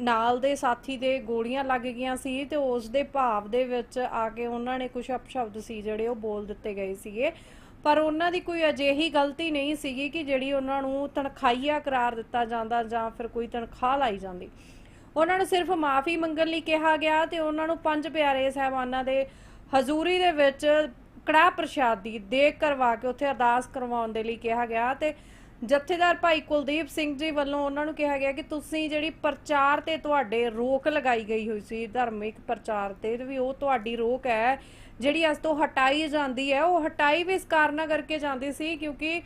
ਨਾਲ ਦੇ ਸਾਥੀ ਦੇ ਗੋਲੀਆਂ ਲੱਗ ਗਈਆਂ ਸੀ ਤੇ ਉਸ ਦੇ ਭਾਵ ਦੇ ਵਿੱਚ ਆ ਕੇ ਉਹਨਾਂ ਨੇ ਕੁਝ ਅਪਸ਼ਬਦ ਸੀ ਜਿਹੜੇ ਉਹ ਬੋਲ ਦਿੱਤੇ ਗਏ ਸੀਗੇ। ਪਰ ਉਹਨਾਂ ਦੀ ਕੋਈ ਅਜਿਹੀ ਗਲਤੀ ਨਹੀਂ ਸੀਗੀ ਕਿ ਜਿਹੜੀ ਉਹਨਾਂ ਨੂੰ ਤਨਖਾਹੀਆ ਕਰਾਰ ਦਿੱਤਾ ਜਾਂਦਾ ਜਾਂ ਫਿਰ ਕੋਈ ਤਨਖਾਹ ਲਾਈ ਜਾਂਦੀ। ਉਹਨਾਂ ਨੂੰ ਸਿਰਫ ਮਾਫੀ ਮੰਗਣ ਲਈ ਕਿਹਾ ਗਿਆ ਤੇ ਉਹਨਾਂ ਨੂੰ ਪੰਜ ਪਿਆਰੇ ਸਹਿਬਾਨਾਂ ਦੇ ਹਜ਼ੂਰੀ ਦੇ ਵਿੱਚ ਕੜਾਹ ਪ੍ਰਸ਼ਾਦ ਦੀ ਦੇਖ ਕਰਵਾ ਕੇ ਉੱਥੇ ਅਰਦਾਸ ਕਰਵਾਉਣ ਦੇ ਲਈ ਕਿਹਾ ਗਿਆ ਤੇ ਜਥੇਦਾਰ ਭਾਈ ਕੁਲਦੀਪ ਸਿੰਘ ਜੀ ਵੱਲੋਂ ਉਹਨਾਂ ਨੂੰ ਕਿਹਾ ਗਿਆ ਕਿ ਤੁਸੀਂ ਜਿਹੜੀ ਪ੍ਰਚਾਰ ਤੇ ਤੁਹਾਡੇ ਰੋਕ ਲਗਾਈ ਗਈ ਹੋਈ ਸੀ, ਧਾਰਮਿਕ ਪ੍ਰਚਾਰ ਤੇ ਵੀ ਉਹ ਤੁਹਾਡੀ ਰੋਕ ਹੈ, ਜਿਹੜੀ ਅੱਜ ਤੋਂ ਹਟਾਈ ਜਾਂਦੀ ਹੈ, ਉਹ ਹਟਾਈ ਵੀ ਇਸ ਕਾਰਨਾ ਕਰਕੇ ਜਾਂਦੀ ਸੀ ਕਿਉਂਕਿ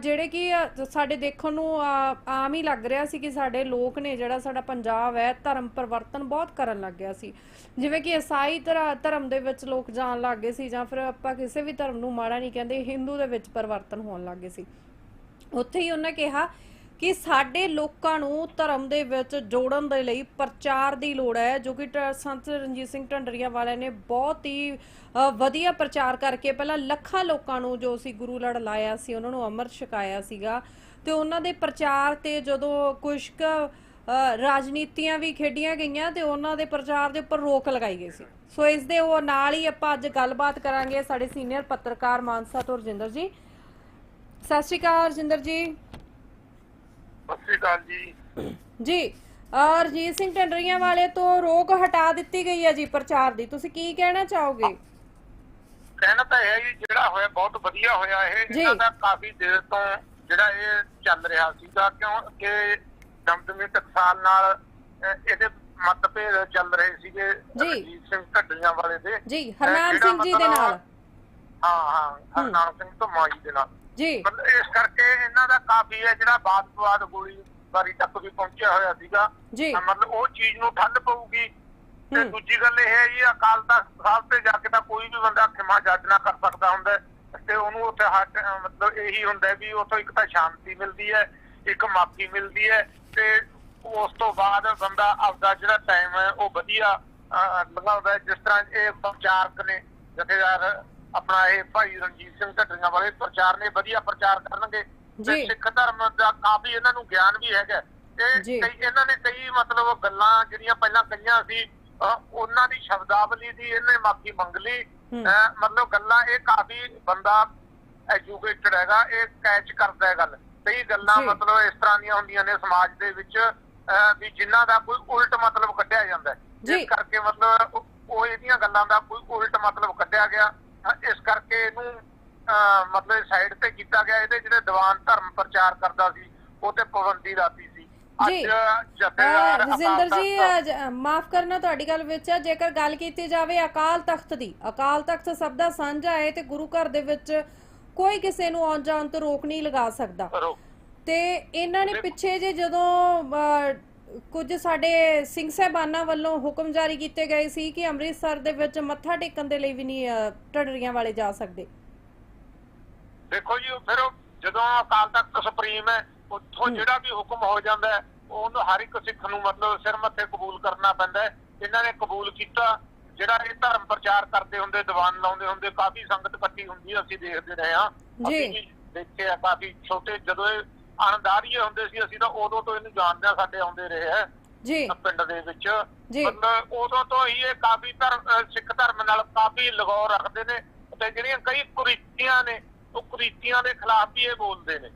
ਜਿਹੜੇ ਕਿ ਸਾਡੇ ਦੇਖਣ ਨੂੰ ਆਮ ਹੀ ਲੱਗ ਰਿਹਾ ਸੀ ਕਿ ਸਾਡੇ ਲੋਕ ਨੇ ਜਿਹੜਾ ਸਾਡਾ ਪੰਜਾਬ ਹੈ, ਧਰਮ ਪਰਿਵਰਤਨ ਬਹੁਤ ਕਰਨ ਲੱਗ ਗਿਆ ਸੀ। ਜਿਵੇਂ ਕਿ ਈਸਾਈ ਧਰਮ ਦੇ ਵਿੱਚ ਲੋਕ ਜਾਣ ਲੱਗ ਗਏ ਸੀ ਜਾਂ ਫਿਰ ਆਪਾਂ ਕਿਸੇ ਵੀ ਧਰਮ ਨੂੰ ਮਾੜਾ ਨਹੀਂ ਕਹਿੰਦੇ, ਹਿੰਦੂ ਦੇ ਵਿੱਚ ਪਰਿਵਰਤਨ ਹੋਣ ਲੱਗ ਗਏ ਸੀ। ਉੱਥੇ ਹੀ ਉਹਨਾਂ ਕਿਹਾ ਕਿ ਸਾਡੇ ਲੋਕਾਂ ਨੂੰ ਧਰਮ ਦੇ ਵਿੱਚ ਜੋੜਨ ਦੇ ਲਈ ਪ੍ਰਚਾਰ ਦੀ ਲੋੜ ਹੈ, ਜੋ ਕਿ ਟ- ਸੰਤ ਰਣਜੀਤ ਸਿੰਘ ਢੰਡਰੀਆ ਵਾਲਿਆਂ ਨੇ ਬਹੁਤ ਹੀ ਵਧੀਆ ਪ੍ਰਚਾਰ ਕਰਕੇ ਪਹਿਲਾਂ ਲੱਖਾਂ ਲੋਕਾਂ ਨੂੰ ਜੋ ਸੀ ਗੁਰੂ ਲੜ ਲਾਇਆ ਸੀ, ਉਹਨਾਂ ਨੂੰ ਅੰਮ੍ਰਿਤ ਛਕਾਇਆ ਸੀਗਾ। ਤੇ ਉਹਨਾਂ ਦੇ ਪ੍ਰਚਾਰ ਤੇ ਜਦੋਂ ਕੁਝ ਕੁ ਰਾਜਨੀਤੀਆਂ ਵੀ ਖੇਡੀਆਂ ਗਈਆਂ ਤੇ ਉਹਨਾਂ ਦੇ ਪ੍ਰਚਾਰ ਦੇ ਉੱਪਰ ਰੋਕ ਲਗਾਈ ਗਈ ਸੀ। ਸੋ ਇਸ ਦੇ ਉਹ ਨਾਲ ਹੀ ਆਪਾਂ ਅੱਜ ਗੱਲਬਾਤ ਕਰਾਂਗੇ ਸਾਡੇ ਸੀਨੀਅਰ ਪੱਤਰਕਾਰ ਮਾਨਸਾ ਤੋਂ ਰਜਿੰਦਰ ਜੀ। ਸਤਿ ਸ਼੍ਰੀ ਅਕਾਲ ਰਜਿੰਦਰ ਜੀ। ਸਤਿ ਸ਼੍ਰੀ ਅਕਾਲ ਜੀ। ਜੀ ਅਹ ਰਜੀਤ ਸਿੰਘ ਟੰਡਰੀਆਂ ਵਾਲੇ ਤੋਂ ਰੋਕ ਹਟਾ ਦਿੱਤੀ ਗਈ ਹੈ ਜੀ ਪ੍ਰਚਾਰ ਦੀ। ਤੁਸੀਂ ਕੀ ਕਹਿਣਾ ਚਾਹੋਗੇ? ਕਹਿਣਾ ਤਾਂ ਇਹ ਹੈ ਜੀ ਜਿਹੜਾ ਹੋਇਆ ਬਹੁਤ ਵਧੀਆ ਹੋਇਆ ਇਹ। ਇਹਨਾਂ ਦਾ ਕਾਫੀ ਦੇਰ ਤੋਂ ਜਿਹੜਾ ਇਹ ਚੱਲ ਰਿਹਾ ਸੀਗਾ ਕਿਉਂਕਿ ਦਮਦਮੀ ਟਕਸਾਲ ਨਾਲ ਇਹਦੇ ਮਤਭੇਦ ਚੱਲ ਰਹੇ ਸੀਗੇ ਜੀ। ਰਣਜੀਤ ਸਿੰਘ ਢੱਡੀਆਂ ਵਾਲੇ ਦੇ। ਜੀ ਹਰਨਾਮ ਸਿੰਘ ਜੀ ਦੇ ਨਾਲ। ਹਾਂ ਹਾਂ ਹਰਨਾਮ ਸਿੰਘ ਧਮਾਈ ਦੇ ਨਾਲ। ਜੀ। ਮਤਲਬ ਇਸ ਕਰਕੇ ਇਹਨਾਂ ਦਾ ਕਾਫੀ ਹੈ ਜਿਹੜਾ ਬਾਤ ਬਾਤ ਗੋਲੀ ਬਾਰੀ ਤੱਕ ਵੀ ਪਹੁੰਚਿਆ ਹੋਇਆ ਸੀਗਾ। ਮਤਲਬ ਉਹ ਚੀਜ਼ ਨੂੰ ਠੱਲ ਪਊਗੀ। ਤੇ। ਦੂਜੀ ਗੱਲ ਇਹ ਹੈ ਜੀ ਅਕਾਲ ਤਖਤ ਸਾਹਿਬ ਤੇ ਜਾ ਕੇ ਤਾਂ ਕੋਈ ਵੀ ਬੰਦਾ ਖਿਮਾ ਜੱਜ ਨਾ ਕਰ ਸਕਦਾ ਹੁੰਦਾ। ਤੇ ਉਹਨੂੰ ਉੱਥੇ ਮਤਲਬ ਇਹੀ ਹੁੰਦਾ ਵੀ ਉੱਥੋਂ ਇੱਕ ਤਾਂ ਸ਼ਾਂਤੀ ਮਿਲਦੀ ਹੈ ਇੱਕ ਮਾਫੀ ਮਿਲਦੀ ਹੈ ਤੇ ਉਸ ਤੋਂ ਬਾਅਦ ਬੰਦਾ ਆਪਦਾ ਜਿਹੜਾ ਟਾਈਮ ਹੈ ਉਹ ਵਧੀਆ ਹੈ। ਜਿਸ ਤਰ੍ਹਾਂ ਇਹ ਪ੍ਰਚਾਰਕ ਨੇ ਜਥੇਦਾਰ ਆਪਣਾ ਇਹ ਭਾਈ ਰਣਜੀਤ ਸਿੰਘ ਢੱਡਰੀਆਂ ਵਾਲੇ ਪ੍ਰਚਾਰ ਨੇ ਵਧੀਆ ਪ੍ਰਚਾਰ ਕਰਨਗੇ। ਤੇ ਸਿੱਖ ਧਰਮ ਦਾ ਕਾਫੀ ਇਹਨਾਂ ਨੂੰ ਗਿਆਨ ਵੀ ਹੈਗਾ ਤੇ। ਕਈ ਇਹਨਾਂ ਨੇ ਕਈ ਮਤਲਬ ਗੱਲਾਂ ਜਿਹੜੀਆਂ ਪਹਿਲਾਂ ਕਹੀਆਂ ਸੀ ਉਹਨਾਂ ਦੀ ਸ਼ਬਦਾਵਲੀ ਦੀ ਇਹਨੇ ਮਾਫੀ ਮੰਗ ਲਈ ਮਤਲਬ ਗੱਲਾਂ ਇਹ ਕਾਫੀ ਬੰਦਾ ਐਜੂਕੇਟਡ ਹੈਗਾ ਇਹ ਕੈਚ ਕਰਦਾ ਹੈ ਗੱਲ ਕਈ ਗੱਲਾਂ। ਮਤਲਬ ਇਸ ਤਰ੍ਹਾਂ ਦੀਆਂ ਹੁੰਦੀਆਂ ਨੇ ਸਮਾਜ ਦੇ ਵਿੱਚ ਵੀ ਜਿਨ੍ਹਾਂ ਦਾ ਕੋਈ ਉਲਟ ਮਤਲਬ ਕੱਢਿਆ ਜਾਂਦਾ। ਇਸ ਕਰਕੇ ਮਤਲਬ ਉਹ- ਇਹਦੀਆਂ ਗੱਲਾਂ ਦਾ ਕੋਈ ਉਲਟ ਮਤਲਬ ਕੱਢਿਆ ਗਿਆ ਇਸ ਕਰਕੇ ਇਹਨੂੰ ਮਤਲਬ ਸਾਈਡ ਤੇ ਕੀਤਾ ਗਿਆ ਇਹਦੇ ਜਿਹੜੇ ਦੀਵਾਨ ਧਰਮ ਪ੍ਰਚਾਰ ਕਰਦਾ ਸੀ ਉਹ ਤੇ ਪਾਬੰਦੀ ਲਾਤੀ ਸੀ। ਜੀ। ਰਜਿੰਦਰ ਜੀ ਮਾਫ ਕਰਨਾ ਤੁਹਾਡੀ ਗੱਲ ਵਿੱਚ ਹੈ ਜੇਕਰ ਗੱਲ ਕੀਤੀ ਜਾਵੇ ਅਕਾਲ ਤਖਤ ਦੀ ਅਕਾਲ ਤਖਤ ਸਭ ਦਾ ਸਾਂਝਾ ਹੈ ਤੇ ਗੁਰੂ ਘਰ ਦੇ ਵਿੱਚ ਕੋਈ ਕਿਸੇ ਨੂੰ ਆਉਣ ਜਾਣ ਤੋਂ ਰੋਕ ਨਹੀਂ ਲਗਾ ਸਕਦਾ। ਤੇ ਇਹਨਾਂ ਨੇ ਪਿੱਛੇ ਜੇ ਜਦੋਂ ਕੁਝ ਸਾਡੇ ਸਿੰਘ ਸਾਹਿਬਾਨਾਂ ਵੱਲੋਂ ਹੁਕਮ ਜਾਰੀ ਕੀਤੇ ਗਏ ਸੀ ਕਿ ਅੰਮ੍ਰਿਤਸਰ ਦੇ ਵਿੱਚ ਮੱਥਾ ਟੇਕਣ ਦੇ ਲਈ ਵੀ ਨਹੀਂ ਢੱਡਰੀਆਂ ਵਾਲੇ ਜਾ ਸਕਦੇ। ਦੇਖੋ ਜੀ ਫਿਰ ਜਦੋਂ ਅਕਾਲ ਤਖਤ ਸੁਪਰੀਮ ਹੈ ਉੱਥੋਂ ਜਿਹੜਾ ਵੀ ਹੁਕਮ ਹੋ ਜਾਂਦਾ ਉਹਨੂੰ ਹਰ ਇੱਕ ਸਿੱਖ ਨੂੰ ਮਤਲਬ ਸਿਰ ਮੱਥੇ ਕਬੂਲ ਕਰਨਾ ਪੈਂਦਾ ਇਹਨਾਂ ਨੇ ਕਬੂਲ ਕੀਤਾ। ਜਿਹੜਾ ਇਹ ਧਰਮ ਪ੍ਰਚਾਰ ਕਰਦੇ ਹੁੰਦੇ ਦੀਵਾਨ ਲਾਉਂਦੇ ਹੁੰਦੇ ਕਾਫੀ ਸੰਗਤ ਇਕੱਠੀ ਹੁੰਦੀ ਅਸੀਂ ਦੇਖਦੇ ਰਹੇ ਹਾਂ। ਜੀ। ਅਸੀਂ ਵੀ ਦੇਖੇ ਆ ਕਾਫੀ ਛੋਟੇ ਜਦੋਂ ਇਹ ਅਣਦਾਰੀਏ ਹੁੰਦੇ ਸੀ ਅਸੀਂ ਤਾਂ ਉਦੋਂ ਤੋਂ ਇਹਨੂੰ ਜਾਣਦੇ ਆ ਸਾਡੇ ਆਉਂਦੇ ਰਹੇ ਹੈ। ਜੀ। ਪਿੰਡ ਦੇ ਵਿੱਚ। ਮਤਲਬ ਉਦੋਂ ਤੋਂ ਹੀ ਇਹ ਕਾਫੀ ਧਰਮ ਸਿੱਖ ਧਰਮ ਨਾਲ ਕਾਫੀ ਲਗਾਉ ਰੱਖਦੇ ਨੇ ਤੇ ਜਿਹੜੀਆਂ ਕਈ ਕੁਰੀਤੀਆਂ ਨੇ ਉਹ ਕੁਰੀਤੀਆਂ ਦੇ ਖਿਲਾਫ ਵੀ ਇਹ ਬੋਲਦੇ ਨੇ।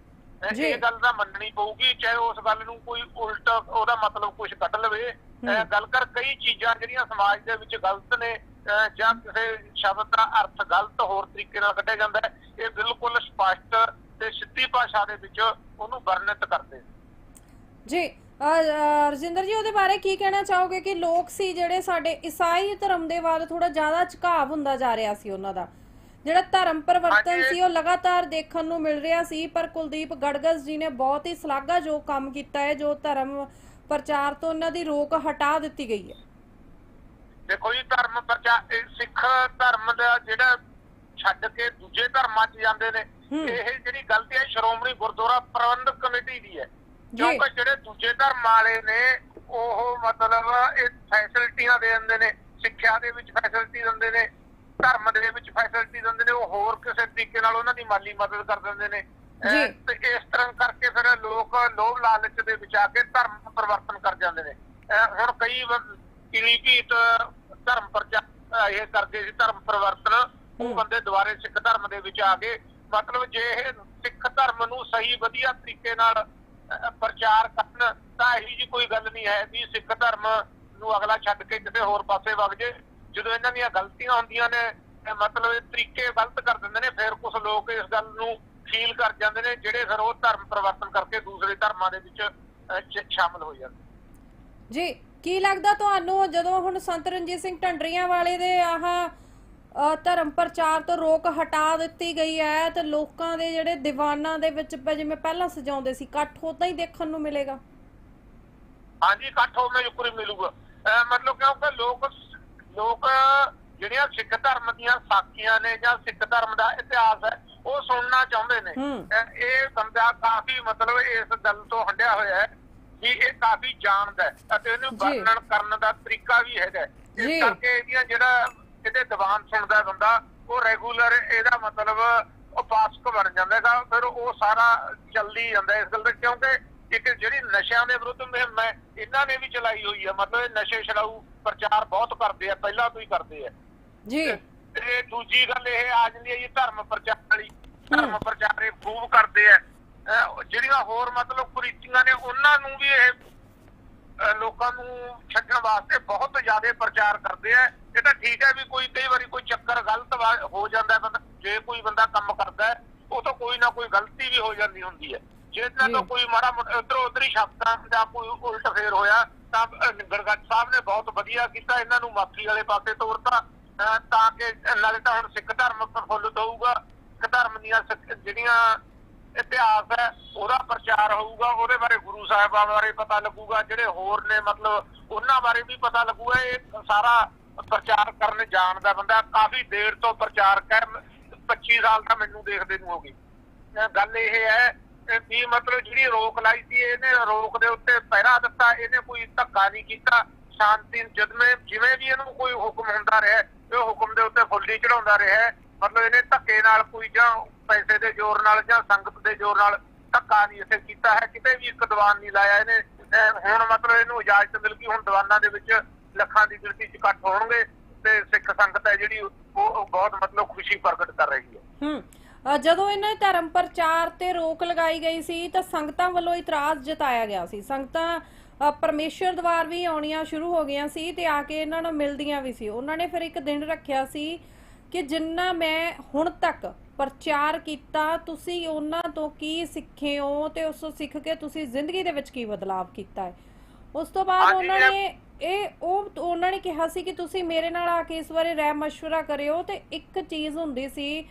ਇਹ- ਗੱਲ ਤਾਂ ਮੰਨਣੀ ਪਊਗੀ ਚਾਹੇ ਉਸ ਗੱਲ ਨੂੰ ਕੋਈ ਉਲਟ ਉਹਦਾ ਮਤਲਬ ਕੁਝ ਕੱਢ ਲਵੇ। ਗੱਲ ਕਰ ਕਈ ਚੀਜ਼ਾਂ ਜਿਹੜੀਆਂ ਸਮਾਜ ਦੇ ਵਿੱਚ ਗਲਤ ਨੇ ਜਾਂ ਕਿਸੇ ਸ਼ਬਦ ਦਾ ਅਰਥ ਗਲਤ ਹੋਰ ਤਰੀਕੇ ਨਾਲ ਕੱਢਿਆ ਜਾਂਦਾ ਹੈ ਇਹ ਬਿਲਕੁਲ ਸਪਸ਼ਟ ਤੇ ਸਿੱਧੀ ਭਾਸ਼ਾ ਦੇ ਵਿੱਚ ਉਹਨੂੰ ਵਰਣਿਤ ਕਰਦੇ ਜੀ ਰਜਿੰਦਰ ਜੀ ਉਹਦੇ ਬਾਰੇ ਕੀ ਕਹਿਣਾ ਚਾਹੋਗੇ ਕਿ ਲੋਕ ਸੀ ਜਿਹੜੇ ਸਾਡੇ ਈਸਾਈ ਧਰਮ ਦੇ ਵੱਲ ਥੋੜਾ ਜ਼ਿਆਦਾ ਝੁਕਾਅ ਹੁੰਦਾ ਜਾ ਰਿਹਾ ਸੀ ਉਹਨਾਂ ਦਾ ਜਿਹੜਾ ਧਰਮ ਪਰਿਵਰਤਨ। ਸੀ ਉਹ ਲਗਾਤਾਰ ਦੇਖਣ ਨੂੰ ਮਿਲ ਰਿਹਾ ਸੀ ਪਰ ਕੁਲਦੀਪ ਗੜਗਸ ਜੀ ਨੇ ਬਹੁਤ ਹੀ ਸ਼ਲਾਘਾਯੋਗ ਕੰਮ ਕੀਤਾ ਹੈ ਜੋ ਧਰਮ ਪ੍ਰਚਾਰ ਤੋਂ ਉਹਨਾਂ ਦੀ ਰੋਕ ਹਟਾ ਦਿੱਤੀ ਗਈ ਹੈ ਦੇਖੋ ਜੀ ਧਰਮ ਪ੍ਰਚਾਰ ਸਿੱਖ ਧਰਮ ਦਾ ਜਿਹੜਾ ਛੱਡ ਕੇ ਦੂਜੇ ਧਰਮਾਂ 'ਚ ਜਾਂਦੇ ਨੇ। ਇਹ ਜਿਹੜੀ ਗਲਤੀ ਹੈ ਸ਼੍ਰੋਮਣੀ ਗੁਰਦੁਆਰਾ ਪ੍ਰਬੰਧਕ ਕਮੇਟੀ ਦੀ ਹੈ। ਕਿਉਂਕਿ ਜਿਹੜੇ ਦੂਜੇ ਧਰਮ ਵਾਲੇ ਨੇ ਉਹ ਮਤਲਬ ਇਹ ਫੈਸਿਲਿਟੀਆਂ ਦੇ ਦਿੰਦੇ ਨੇ ਸਿੱਖਿਆ ਦੇ ਵਿੱਚ ਫੈਸਿਲਿਟੀ ਦਿੰਦੇ ਨੇ ਧਰਮ ਦੇ ਵਿੱਚ ਫੈਸਿਲਿਟੀ ਦਿੰਦੇ ਨੇ ਉਹ ਹੋਰ ਕਿਸੇ ਤਰੀਕੇ ਨਾਲ ਉਹਨਾਂ ਦੀ ਮਾਲੀ ਮਦਦ ਕਰ ਦਿੰਦੇ ਨੇ। ਤੇ ਇਸ ਤਰ੍ਹਾਂ ਕਰਕੇ ਫਿਰ ਲੋਕ ਲੋਭ ਲਾਲਚ ਦੇ ਵਿੱਚ ਆ ਕੇ ਧਰਮ ਪਰਿਵਰਤਨ ਕਰ ਜਾਂਦੇ ਨੇ ਹੁਣ ਕਈ ਕਿਲੀਪੀਤ ਧਰਮ ਪ੍ਰਚਾਰ ਇਹ ਕਰਦੇ ਸੀ ਧਰਮ ਪਰਿਵਰਤਨ ਉਹ। ਬੰਦੇ ਦੁਬਾਰੇ ਸਿੱਖ ਧਰਮ ਦੇ ਵਿੱਚ ਆ ਗਏ ਮਤਲਬ ਜੇ ਇਹ ਸਿੱਖ ਧਰਮ ਨੂੰ ਸਹੀ ਵਧੀਆ ਤਰੀਕੇ ਨਾਲ ਪ੍ਰਚਾਰ ਕਰਨ ਤਾਂ ਇਹੀ ਜੀ ਕੋਈ ਗੱਲ ਨਹੀਂ ਹੈ ਵੀ ਸਿੱਖ ਧਰਮ ਨੂੰ ਅਗਲਾ ਛੱਡ ਕੇ ਕਿਸੇ ਹੋਰ ਪਾਸੇ ਵਗ ਜੇ। ਜਦੋਂ ਇਹਨਾਂ ਦੀਆਂ ਗਲਤੀਆਂ ਹੁੰਦੀਆਂ ਨੇ ਮਤਲਬ ਤਰੀਕੇ ਗਲਤ ਕਰ ਦਿੰਦੇ ਨੇ ਫਿਰ ਕੁਝ ਲੋਕ ਇਸ ਗੱਲ ਨੂੰ ਫੀਲ ਕਰ ਜਾਂਦੇ ਨੇ ਜਿਹੜੇ ਫਿਰ ਉਹ ਧਰਮ ਪਰਿਵਰਤਨ ਕਰਕੇ ਦੂਸਰੇ ਧਰਮਾਂ ਦੇ ਵਿੱਚ ਅਹ, ਸ਼ਾਮਲ ਹੋ ਜਾਂਦੇ ਜੀ ਕੀ ਲੱਗਦਾ ਤੁਹਾਨੂੰ ਜਦੋਂ ਹੁਣ ਸੰਤ ਰਣਜੀਤ ਸਿੰਘ ਢੰਡਰੀਆਂ ਵਾਲੇ ਦੇ ਆਹ ਧਰਮ ਪ੍ਰਚਾਰ ਤੋਂ ਰੋਕ ਹਟਾ ਦਿੱਤੀ ਗਈ ਹੈ ਤੇ ਲੋਕਾਂ ਦੇ ਜਿਹੜੇ ਦੀਵਾਨਾਂ ਦੇ ਵਿੱਚ ਜਿਵੇਂ ਪਹਿਲਾਂ ਸਜਾਉਂਦੇ ਸੀ ਇਕੱਠ ਉਦਾਂ ਹੀ ਦੇਖਣ ਨੂੰ ਮਿਲੇਗਾ। ਹਾਂਜੀ ਇਕੱਠ ਹੋਣਾ ਜ਼ਰੂਰ ਮਿਲੂਗਾ। ਮਤਲਬ ਕਿਉਂਕਿ ਲੋਕ ਲੋਕ ਜਿਹੜੀਆਂ ਸਿੱਖ ਧਰਮ ਦੀਆਂ ਸਾਖੀਆਂ ਨੇ ਜਾਂ ਸਿੱਖ ਧਰਮ ਦਾ ਇਤਿਹਾਸ ਹੈ ਉਹ ਸੁਣਨਾ ਚਾਹੁੰਦੇ ਨੇ। ਇਹ ਬੰਦਾ ਕਾਫੀ ਮਤਲਬ ਇਸ ਗੱਲ ਤੋਂ ਹੰਡਿਆ ਹੋਇਆ ਹੈ ਕਿ ਇਹ ਕਾਫੀ ਜਾਣਦਾ ਹੈ ਅਤੇ ਇਹਨੂੰ। ਵਰਣਨ ਕਰਨ ਦਾ ਤਰੀਕਾ ਵੀ ਹੈਗਾ। ਇਸ ਕਰਕੇ ਇਹਦੀਆਂ ਜਿਹੜਾ ਇਹਦੇ ਦੀਵਾਨ ਸੁਣਦਾ ਬੰਦਾ ਉਹ ਰੈਗੂਲਰ ਇਹਦਾ ਮਤਲਬ ਉਪਾਸਕ ਬਣ ਜਾਂਦਾ ਹੈਗਾ ਫਿਰ ਉਹ ਸਾਰਾ ਚੱਲਦੀ ਜਾਂਦਾ ਇਸ ਗੱਲ ਦਾ ਕਿਉਂਕਿ ਇੱਕ ਜਿਹੜੀ ਨਸ਼ਿਆਂ ਦੇ ਵਿਰੁੱਧ ਮੁਹਿੰਮ ਹੈ ਇਹਨਾਂ ਨੇ ਵੀ ਚਲਾਈ ਹੋਈ ਹੈ ਮਤਲਬ ਇਹ ਨਸ਼ੇ ਛਡਾਊ ਪ੍ਰਚਾਰ ਬਹੁਤ ਕਰਦੇ ਆ ਪਹਿਲਾਂ ਤੋਂ ਹੀ ਕਰਦੇ ਆ। ਜੀ। ਤੇ ਦੂਜੀ ਗੱਲ ਇਹ ਆ ਜਾਂਦੀ ਹੈ ਜੀ ਧਰਮ ਪ੍ਰਚਾਰ ਵਾਲੀ। ਧਰਮ ਪ੍ਰਚਾਰ ਖੂਬ ਕਰਦੇ ਆ। ਜਿਹੜੀਆਂ ਹੋਰ ਮਤਲਬ ਕੁਰੀਤੀਆਂ ਨੇ ਉਹਨਾਂ ਨੂੰ ਵੀ ਇਹ ਲੋਕਾਂ ਨੂੰ ਛੱਡਣ ਵਾਸਤੇ ਬਹੁਤ ਜ਼ਿਆਦਾ ਪ੍ਰਚਾਰ ਕਰਦੇ ਆ। ਇਹ ਤਾਂ ਠੀਕ ਹੈ ਵੀ ਕੋਈ ਕਈ ਵਾਰੀ ਕੋਈ ਚੱਕਰ ਗਲਤ ਹੋ ਜਾਂਦਾ ਬੰਦਾ ਜੇ ਕੋਈ ਬੰਦਾ ਕੰਮ ਕਰਦਾ ਉਹ ਤੋਂ ਕੋਈ ਨਾ ਕੋਈ ਗਲਤੀ ਵੀ ਹੋ ਜਾਂਦੀ ਹੁੰਦੀ ਹੈ। ਜੇ ਇਹਨਾਂ ਤੋਂ। ਕੋਈ ਮਾੜਾ ਉਧਰੋਂ ਉਧਰ ਹੀ ਸ਼ਬਦਾਂ ਦਾ ਕੋਈ ਉਲਟ ਫੇਰ ਹੋਇਆ ਤਾਂ ਗੜਗੱਜ ਸਾਹਿਬ ਨੇ ਬਹੁਤ ਵਧੀਆ ਕੀਤਾ ਇਹਨਾਂ ਨੂੰ ਮਾਫੀ ਵਾਲੇ ਪਾਸੇ ਤੋਰਤਾ ਤਾਂ ਕਿ ਨਾਲੇ ਤਾਂ ਹੁਣ ਸਿੱਖ ਧਰਮ ਪ੍ਰਫੁੱਲਤ ਹੋਊਗਾ ਸਿੱਖ ਧਰਮ ਦੀਆਂ ਜਿਹੜੀਆਂ ਇਤਿਹਾਸ ਹੈ, ਉਹਦਾ ਪ੍ਰਚਾਰ ਹੋਊਗਾ, ਉਹਦੇ ਬਾਰੇ ਗੁਰੂ ਸਾਹਿਬਾਂ ਬਾਰੇ ਪਤਾ ਲੱਗੂਗਾ, ਜਿਹੜੇ ਹੋਰ ਨੇ ਮਤਲਬ ਉਹਨਾਂ ਬਾਰੇ ਵੀ ਪਤਾ ਲੱਗੂਗਾ, ਇਹ ਸਾਰਾ ਪ੍ਰਚਾਰ ਕਰਨ ਜਾਣਦਾ ਬੰਦਾ, ਕਾਫੀ ਦੇਰ ਤੋਂ ਪ੍ਰਚਾਰ ਕਰ 25 ਸਾਲ ਤਾਂ ਮੈਨੂੰ ਦੇਖਦੇ ਨੂੰ ਹੋ ਗਈ ਗੱਲ ਇਹ ਹੈ ਵੀ ਮਤਲਬ ਜਿਹੜੀ ਰੋਕ ਲਾਈ ਸੀ, ਇਹਨੇ ਰੋਕ ਦੇ ਉੱਤੇ ਪਹਿਰਾ ਦਿੱਤਾ, ਇਹਨੇ ਕੋਈ ਧੱਕਾ ਨਹੀਂ ਕੀਤਾ, ਸ਼ਾਂਤੀ ਜਦਵੇਂ ਜਿਵੇਂ ਵੀ ਇਹਨੂੰ ਕੋਈ ਹੁਕਮ ਹੁੰਦਾ ਰਿਹਾ, ਇਹ ਹੁਕਮ ਦੇ ਉੱਤੇ ਫੁੱਲੀ ਚੜਾਉਂਦਾ ਰਿਹਾ, ਮਤਲਬ ਇਹਨੇ ਧੱਕੇ ਨਾਲ ਕੋਈ ਜਾਂ ਪੈਸੇ ਦੇ ਜ਼ੋਰ ਨਾਲ ਜਾਂ ਸੰਗਤ ਦੇ ਜ਼ੋਰ ਨਾਲ ਧੱਕਾ ਨਹੀਂ ਇੱਥੇ ਕੀਤਾ ਹੈ ਕਿਤੇ ਵੀ ਇੱਕ ਦੀਵਾਨ ਨਹੀਂ ਲਾਇਆ ਇਹਨੇ। ਹੁਣ ਮਤਲਬ ਇਹਨੂੰ ਇਜਾਜ਼ਤ ਮਿਲ ਗਈ ਹੁਣ ਦੀਵਾਨਾਂ ਦੇ ਵਿੱਚ ਲੱਖਾਂ ਦੀ ਗਿਣਤੀ 'ਚ ਇਕੱਠ ਹੋਣਗੇ ਤੇ ਸਿੱਖ ਸੰਗਤ ਹੈ ਜਿਹੜੀ ਉਹ ਬਹੁਤ ਮਤਲਬ ਖੁਸ਼ੀ ਪ੍ਰਗਟ ਕਰ ਰਹੀ ਹੈ। ਹੂੰ। ਜਦੋਂ ਇਹਨਾਂ ਧਰਮ ਪ੍ਰਚਾਰ ਤੇ ਰੋਕ ਲਗਾਈ ਗਈ ਸੀ ਤਾਂ ਸੰਗਤਾਂ ਵੱਲੋਂ ਇਤਰਾਜ਼ ਜਤਾਇਆ ਗਿਆ ਸੀ। ਸੰਗਤਾਂ ਅ, ਪਰਮੇਸ਼ਰ ਦਵਾਰ ਵੀ ਆਉਣੀਆਂ ਸ਼ੁਰੂ ਹੋ ਗਈਆਂ ਸੀ ਤੇ ਆ ਕੇ ਇਹਨਾਂ ਨੂੰ ਮਿਲਦੀਆਂ ਵੀ ਸੀ। ਉਹਨਾਂ ਨੇ ਫਿਰ ਇੱਕ ਦਿਨ ਰੱਖਿਆ ਸੀ ਕਿ ਜਿੰਨਾ ਮੈਂ ਹੁਣ ਤੱਕ ਪ੍ਰਚਾਰ ਕੀਤਾ ਤੁਸੀਂ ਉਹਨਾਂ ਤੋਂ ਕੀ ਸਿੱਖੇ ਹੋ ਤੇ ਉਸ ਤੋਂ ਸਿੱਖ ਕੇ ਤੁਸੀਂ ਜ਼ਿੰਦਗੀ ਦੇ ਵਿੱਚ ਕੀ ਬਦਲਾਅ ਕੀਤਾ ਹੈ? ਉਸ ਤੋਂ ਬਾਅਦ ਉਹਨਾਂ ਨੇ ਇਹ ਉਹ ਉਹਨਾਂ ਨੇ ਕਿਹਾ ਸੀ ਕਿ ਤੁਸੀਂ ਮੇਰੇ ਨਾਲ ਆ ਕੇ ਇਸ ਬਾਰੇ ਰਾਏ ਮਸ਼ਵਰਾ ਕਰਿਓ ਤੇ ਇੱਕ ਚੀਜ਼ ਹੁੰਦੀ ਸੀ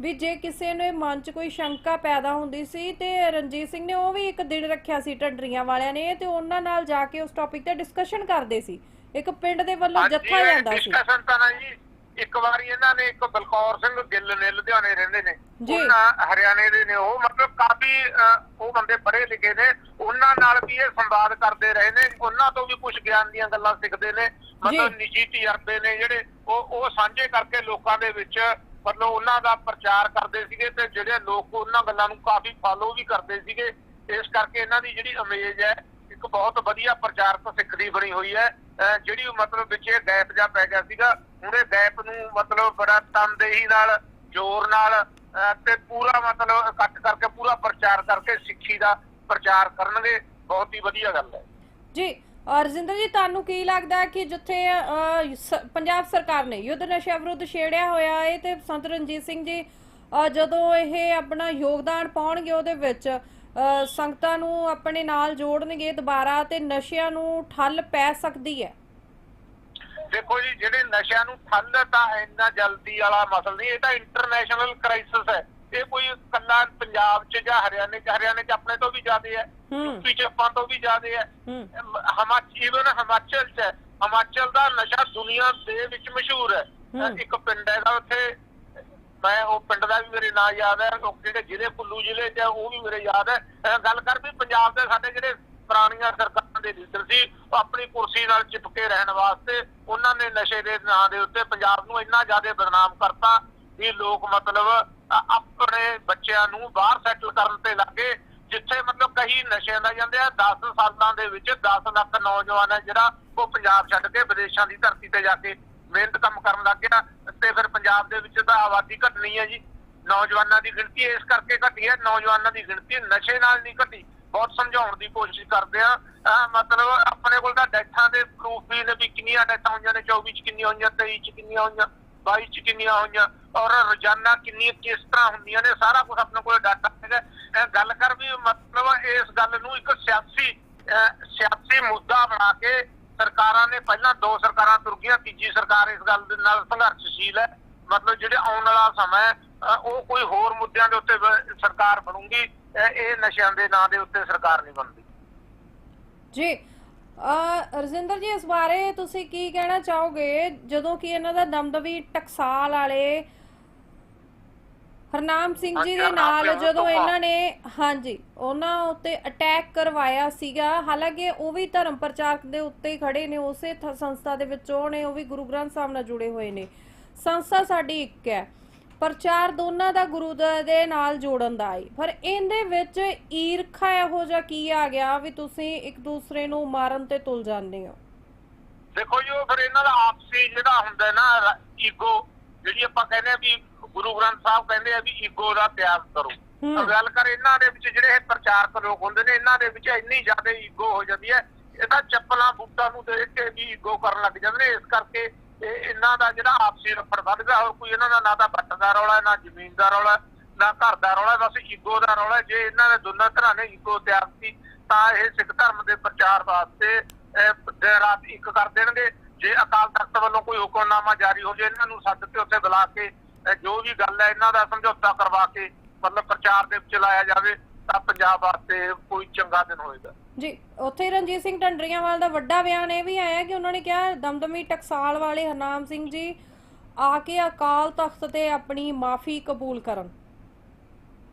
ਵੀ ਜੇ ਕਿਸੇ ਨੇ ਮਨ 'ਚ ਕੋਈ ਸ਼ੰਕਾ ਪੈਦਾ ਹੁੰਦੀ ਸੀ ਤੇ ਰਣਜੀਤ ਸਿੰਘ ਨੇ ਉਹ ਵੀ ਇੱਕ ਦਿਨ ਰੱਖਿਆ ਸੀ ਢੰਡਰੀਆਂ ਵਾਲਿਆਂ ਨੇ ਤੇ ਉਹਨਾਂ ਨਾਲ ਜਾ ਕੇ ਉਸ ਟੌਪਿਕ ਤੇ ਡਿਸਕਸ਼ਨ ਕਰਦੇ ਸੀ। ਇੱਕ ਪਿੰਡ ਦੇ ਵੱਲੋਂ ਜੱਥਾ ਜਾਂਦਾ ਸੀ। ਡਿਸਕਸ਼ਨ ਤਾਂ ਇੱਕ ਵਾਰੀ ਇਹਨਾਂ ਨੇ ਇੱਕ ਬਲਕੌਰ ਸਿੰਘ ਗਿੱਲ ਨੇ ਲੁਧਿਆਣੇ ਰਹਿੰਦੇ ਨੇ। ਉਹਨਾਂ ਹਰਿਆਣੇ ਦੇ ਨੇ ਉਹ ਮਤਲਬ ਕਾਫੀ ਉਹ ਬੰਦੇ ਪੜ੍ਹੇ ਲਿਖੇ ਨੇ। ਉਹਨਾਂ ਨਾਲ ਵੀ ਇਹ ਸੰਵਾਦ ਕਰਦੇ ਰਹੇ ਨੇ। ਉਹਨਾਂ ਤੋਂ ਵੀ ਕੁਝ ਗਿਆਨ ਦੀਆਂ ਗੱਲਾਂ ਸਿੱਖਦੇ ਨੇ। ਮਤਲਬ। ਨਿੱਜੀ ਤਜਰਬੇ ਨੇ ਜਿਹੜੇ ਉਹ ਉਹ ਸਾਂਝੇ ਕਰਕੇ ਲੋਕਾਂ ਦੇ ਵਿੱਚ ਮਤਲਬ ਉਹਨਾਂ ਦਾ ਪ੍ਰਚਾਰ ਕਰਦੇ ਸੀਗੇ ਤੇ ਜਿਹੜੇ ਲੋਕ ਉਹਨਾਂ ਗੱਲਾਂ ਨੂੰ ਕਾਫੀ ਫਾਲੋ ਵੀ ਕਰਦੇ ਸੀਗੇ। ਇਸ ਕਰਕੇ ਇਹਨਾਂ ਦੀ ਜਿਹੜੀ ਇਮੇਜ ਹੈ ਇੱਕ ਬਹੁਤ ਵਧੀਆ ਪ੍ਰਚਾਰਕ ਸਿੱਖ ਦੀ ਬਣੀ ਹੋਈ ਹੈ। ਜਿਹੜੀ ਮਤਲਬ ਵਿੱਚ ਇਹ ਗੈਪ ਜਾ ਪੈ ਗਿਆ ਸੀਗਾ। ਹੁਣ ਗੈਪ ਨੂੰ ਮਤਲਬ ਬੜਾ ਤਨਦੇਹੀ ਨਾਲ, ਜ਼ੋਰ ਨਾਲ ਤੇ ਪੂਰਾ ਮਤਲਬ ਇਕੱਠ ਕਰਕੇ, ਪੂਰਾ ਪ੍ਰਚਾਰ ਕਰਕੇ ਸਿੱਖੀ ਦਾ ਪ੍ਰਚਾਰ ਕਰਨਗੇ। ਬਹੁਤ ਹੀ ਵਧੀਆ ਗੱਲ ਹੈ। ਜੀ ਰਜਿੰਦਰ ਜੀ, ਤੁਹਾਨੂੰ ਕੀ ਲੱਗਦਾ ਕਿ ਜਿੱਥੇ ਪੰਜਾਬ ਸਰਕਾਰ ਨੇ ਯੁੱਧ ਨਸ਼ਾ ਵਿਰੁੱਧ ਛੇੜਿਆ ਹੋਇਆ ਹੈ ਤੇ ਸੰਤ ਰਣਜੀਤ ਸਿੰਘ ਜੀ ਜਦੋਂ ਇਹ ਆਪਣਾ ਯੋਗਦਾਨ ਪਾਉਣਗੇ ਉਹਦੇ ਵਿੱਚ ਸੰਗਤਾਂ ਨੂੰ ਆਪਣੇ ਨਾਲ ਜੋੜਨਗੇ ਦੁਬਾਰਾ ਤੇ ਨਸ਼ਿਆਂ ਨੂੰ ਠੱਲ ਪੈ ਸਕਦੀ ਹੈ? ਦੇਖੋ ਜੀ ਜਿਹੜੇ ਨਸ਼ਿਆਂ ਨੂੰ ਠੱਲ ਤਾਂ ਇੰਨਾ ਜਲਦੀ ਵਾਲਾ ਮਸਲਾ ਨਹੀਂ ਇਹ ਤਾਂ ਇੰਟਰਨੈਸ਼ਨਲ ਕ੍ਰਾਈਸਿਸ ਹੈ। ਇਹ ਕੋਈ ਕੱਲਾ ਪੰਜਾਬ 'ਚ ਜਾਂ ਹਰਿਆਣੇ 'ਚ ਹਰਿਆਣੇ 'ਚ ਆਪਣੇ ਤੋਂ ਵੀ ਜ਼ਿਆਦਾ ਹੈ। ਯੂਪੀ 'ਚ ਆਪਾਂ ਤੋਂ ਵੀ ਜ਼ਿਆਦਾ ਹੈ। ਹਿਮਾਚਲ ਇਵਨ ਹਿਮਾਚਲ 'ਚ ਹਿਮਾਚਲ ਦਾ ਨਸ਼ਾ ਦੁਨੀਆ ਦੇ ਵਿੱਚ ਮਸ਼ਹੂਰ ਹੈ। ਇੱਕ ਪਿੰਡ ਹੈਗਾ ਉੱਥੇ ਮੈਂ ਉਹ ਪਿੰਡ ਦਾ ਵੀ ਮੇਰੇ ਨਾਂ ਯਾਦ ਹੈ ਉਹ ਜਿਹੜੇ ਜ਼ਿਲ੍ਹੇ ਕੁੱਲੂ ਜ਼ਿਲ੍ਹੇ 'ਚ ਉਹ ਵੀ ਮੇਰੇ ਯਾਦ ਹੈ। ਗੱਲ ਕਰ ਵੀ ਪੰਜਾਬ ਦੇ ਸਾਡੇ ਜਿਹੜੇ ਪੁਰਾਣੀਆਂ ਸਰਕਾਰਾਂ ਦੇ ਲੀਡਰ ਸੀ, ਉਹ ਆਪਣੀ ਕੁਰਸੀ ਨਾਲ ਚਿਪਕੇ ਰਹਿਣ ਵਾਸਤੇ ਉਹਨਾਂ ਨੇ ਨਸ਼ੇ ਦੇ ਨਾਂ ਦੇ ਉੱਤੇ ਪੰਜਾਬ ਨੂੰ ਇੰਨਾ ਜ਼ਿਆਦਾ ਬਦਨਾਮ ਕਰਤਾ ਵੀ ਲੋਕ ਮਤਲਬ ਆਪਣੇ ਬੱਚਿਆਂ ਨੂੰ ਬਾਹਰ ਸੈਟਲ ਕਰਨ ਤੇ ਲੱਗੇ, ਜਿੱਥੇ ਮਤਲਬ ਕਈ ਨਸ਼ਿਆਂ ਦਾ ਜਾਂਦੇ ਆ 10 ਸਾਲਾਂ ਦੇ ਵਿੱਚ 10 ਲੱਖ ਨੌਜਵਾਨ ਹੈ ਜਿਹੜਾ ਉਹ ਪੰਜਾਬ ਛੱਡ ਕੇ ਵਿਦੇਸ਼ਾਂ ਦੀ ਧਰਤੀ ਤੇ ਜਾ ਕੇ ਮਿਹਨਤ ਕੰਮ ਕਰਨ ਲੱਗ ਗਿਆ ਤੇ ਫਿਰ ਪੰਜਾਬ ਦੇ ਵਿੱਚ ਤਾਂ ਆਬਾਦੀ ਘਟਣੀ ਹੈ ਜੀ। ਨੌਜਵਾਨਾਂ ਦੀ ਗਿਣਤੀ ਇਸ ਕਰਕੇ ਘਟੀ ਹੈ, ਨੌਜਵਾਨਾਂ ਦੀ ਗਿਣਤੀ ਨਸ਼ੇ ਨਾਲ ਨਹੀਂ ਘਟੀ। ਬਹੁਤ ਸਮਝਾਉਣ ਦੀ ਕੋਸ਼ਿਸ਼ ਕਰਦੇ ਆ। ਮਤਲਬ ਆਪਣੇ ਕੋਲ ਤਾਂ ਡੈਥਾਂ ਦੇ ਪ੍ਰੂਫ ਵੀ ਨੇ ਵੀ ਕਿੰਨੀਆਂ ਡੈਥਾਂ ਹੋਈਆਂ ਨੇ 24 ਚ ਕਿੰਨੀਆਂ ਹੋਈਆਂ 23 ਚ ਕਿੰਨੀਆਂ ਹੋਈਆਂ 22 ਚ ਕਿੰਨੀਆਂ ਹੋਈਆਂ ਔਰ ਰੋਜ਼ਾਨਾ ਕਿੰਨੀ, ਕਿਸ ਤਰ੍ਹਾਂ ਹੁੰਦੀਆਂ ਨੇ, ਸਾਰਾ ਕੁਝ ਆਪਣੇ ਕੋਲ ਡਾਟਾ ਹੈਗਾ। ਗੱਲ ਕਰ ਵੀ ਮਤਲਬ ਇਸ ਗੱਲ ਨੂੰ ਇੱਕ ਸਿਆਸੀ ਸਿਆਸੀ ਮੁੱਦਾ ਬਣਾ ਕੇ ਸਰਕਾਰਾਂ ਨੇ ਪਹਿਲਾਂ ਦੋ ਸਰਕਾਰਾਂ ਤੁਰ ਗਈਆਂ ਤੀਜੀ ਸਰਕਾਰ ਇਸ ਗੱਲ ਦੇ ਨਾਲ ਸੰਘਰਸ਼ਸ਼ੀਲ ਹੈ। ਮਤਲਬ ਜਿਹੜੇ ਆਉਣ ਵਾਲਾ ਸਮਾਂ ਉਹ ਕੋਈ ਹੋਰ ਮੁੱਦਿਆਂ ਦੇ ਉੱਤੇ ਸਰਕਾਰ ਬਣੂਗੀ। ਇਹ ਨਸ਼ਿਆਂ ਦੇ ਨਾਂ ਦੇ ਉੱਤੇ ਸਰਕਾਰ ਨਹੀਂ ਬਣਦੀ। ਜੀ ਅ ਰਜਿੰਦਰ ਜੀ ਇਸ ਬਾਰੇ ਤੁਸੀਂ ਕੀ ਕਹਿਣਾ ਚਾਹੋਗੇ? ਜਦੋਂ ਕਿ ਇਹਨਾਂ ਦਾ ਦਮਦਮੀ ਟਕਸਾਲ ਵਾਲੇ ਹਰਨਾਮ ਸਿੰਘ ਜੀ ਦੇ ਨਾਲ ਜਦੋਂ ਇਹਨਾਂ ਨੇ ਹਾਂਜੀ ਉਹਨਾਂ ਉੱਤੇ ਅਟੈਕ ਕਰਵਾਇਆ ਸੀਗਾ। ਹਾਲਾਂਕਿ ਉਹ ਵੀ ਧਰਮ ਪ੍ਰਚਾਰਕ ਦੇ ਉੱਤੇ ਹੀ ਖੜੇ ਨੇ ਉਸੇ ਸੰਸਥਾ ਦੇ ਵਿੱਚੋਂ ਨੇ ਉਹ ਵੀ ਗੁਰੂ ਗ੍ਰੰਥ ਸਾਹਿਬ ਨਾਲ ਜੁੜੇ ਹੋਏ ਨੇ। ਸੰਸਥਾ ਸਾਡੀ ਇੱਕ ਹੈ। ਪ੍ਰਚਾਰ ਦੋਨਾਂ ਦਾ ਗੁਰੂ ਦਾ- ਨਾਲ ਜੋੜਨ ਦਾ ਹੈ ਪਰ ਇਹਦੇ ਵਿੱਚ ਈਰਖਾ ਇਹੋ ਜਿਹਾ ਕੀ ਆ ਗਿਆ ਵੀ ਤੁਸੀਂ ਇੱਕ ਦੂਸਰੇ ਨੂੰ ਮਾਰਨ ਤੇ ਤੁਲ ਜਾਂਦੇ ਹੋ? ਦੇਖੋ ਜੀ ਉਹ ਫਿਰ ਇਹਨਾਂ ਦਾ ਆਪਸੀ ਜਿਹੜਾ ਹੁੰਦਾ ਹੈ ਨਾ ਈਗੋ ਜਿਹੜੀ ਆਪਾਂ ਕਹਿੰਦੇ ਆ ਵੀ ਗੁਰੂ ਗ੍ਰੰਥ ਸਾਹਿਬ ਕਹਿੰਦੇ ਆ ਵੀ ਈਗੋ ਦਾ ਤਿਆਗ ਕਰੋ। ਗੱਲ ਕਰ ਇਹਨਾਂ ਦੇ ਵਿੱਚ ਜਿਹੜੇ ਇਹ ਪ੍ਰਚਾਰਕ ਲੋਕ ਹੁੰਦੇ ਨੇ ਇਹਨਾਂ ਦੇ ਵਿੱਚ ਇੰਨੀ ਜ਼ਿਆਦਾ ਈਗੋ ਹੋ ਜਾਂਦੀ ਹੈ ਇਹ ਤਾਂ ਚੱਪਲਾਂ ਬੂਟਾਂ ਨੂੰ ਦੇਖ ਕੇ ਵੀ ਈਗੋ ਕਰਨ ਲੱਗ ਜਾਂਦੇ ਨੇ। ਇਸ ਕਰਕੇ ਇਹ ਇਹਨਾਂ ਦਾ ਜਿਹੜਾ ਆਪਸੀ ਰਫੜ ਵੱਧਦਾ ਹੋਰ ਕੋਈ ਇਹਨਾਂ ਦਾ ਨਾ ਤਾਂ ਪੱਟ ਦਾ ਰੌਲਾ, ਨਾ ਜ਼ਮੀਨ ਦਾ ਰੌਲਾ, ਨਾ ਘਰ ਦਾ ਰੌਲਾ, ਬਸ ਈਗੋ ਦਾ ਰੌਲਾ। ਜੇ ਇਹਨਾਂ ਦੇ ਦੋਨਾਂ ਤਰ੍ਹਾਂ ਨੇ ਈਗੋ ਤਿਆਗਤੀ, ਤਾਂ ਇਹ ਸਿੱਖ ਧਰਮ ਦੇ ਪ੍ਰਚਾਰ ਵਾਸਤੇ ਰਾਤ ਇੱਕ ਕਰ ਦੇਣਗੇ। ਜੇ ਅਕਾਲ ਤਖਤ ਵੱਲੋਂ ਕੋਈ ਹੁਕਮਨਾਮਾ ਜਾਰੀ ਹੋ ਜੇ, ਇਹਨਾਂ ਨੂੰ ਸੱਦ ਕੇ ਉੱਥੇ ਬੁਲਾ ਕੇ ਜੋ ਵੀ ਗੱਲ ਹੈ, ਇਹਨਾਂ ਦਾ ਸਮਝੌਤਾ ਕਰਵਾ ਕੇ ਮਤਲਬ ਪ੍ਰਚਾਰ ਦੇ ਵਿੱਚ ਲਾਇਆ ਜਾਵੇ, ਤਾਂ ਪੰਜਾਬ ਵਾਸਤੇ ਕੋਈ ਚੰਗਾ ਦਿਨ ਹੋਏਗਾ। ਜੀ ਉੱਥੇ ਰਣਜੀਤ ਸਿੰਘ ਢੰਡਰੀਆਂਵਾਲ ਦਾ ਵੱਡਾ ਬਿਆਨ ਇਹ ਵੀ ਆਇਆ ਕਿ ਉਹਨਾਂ ਨੇ ਕਿਹਾ ਦਮਦਮੀ ਟਕਸਾਲ ਵਾਲੇ ਹਰਨਾਮ ਸਿੰਘ ਜੀ ਆ ਕੇ ਅਕਾਲ ਤਖਤ ਤੇ ਆਪਣੀ ਮਾਫੀ ਕਬੂਲ ਕਰਨ।